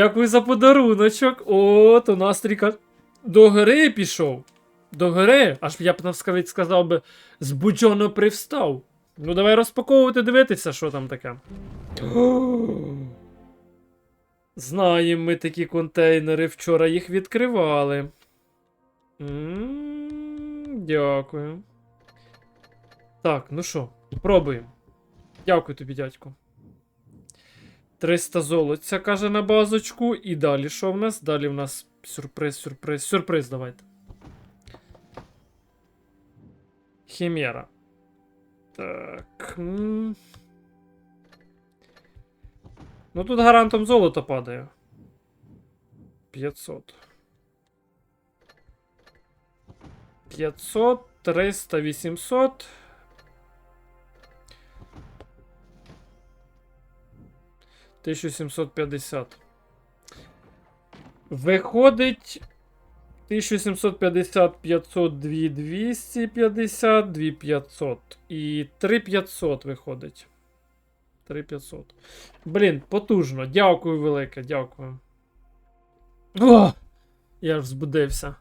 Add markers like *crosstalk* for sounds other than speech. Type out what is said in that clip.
Дякую за подаруночок. О, то настрій ка- до гори пішов. До гори. Аж я б навскавець сказав би, збуджено привстав. Ну, давай розпаковувати, дивитися, що там таке. *gasps* Знаємо ми такі контейнери. Вчора їх відкривали. М, Дякую. Так, ну що, пробуємо. Дякую тобі, дядько. 300 золоця, каже на базочку. І далі що в нас? Далі в нас сюрприз, сюрприз, сюрприз давайте. Хімера. Так. Ну тут гарантом золото падає. 500. 500, 300, 800. Тисячу сімсот п'ятдесят. Виходить. 1750, 500, 2, 250, 2 500. І 3500 виходить. 3500. Блін, потужно. Дякую велике, дякую. О! Я ж збудився.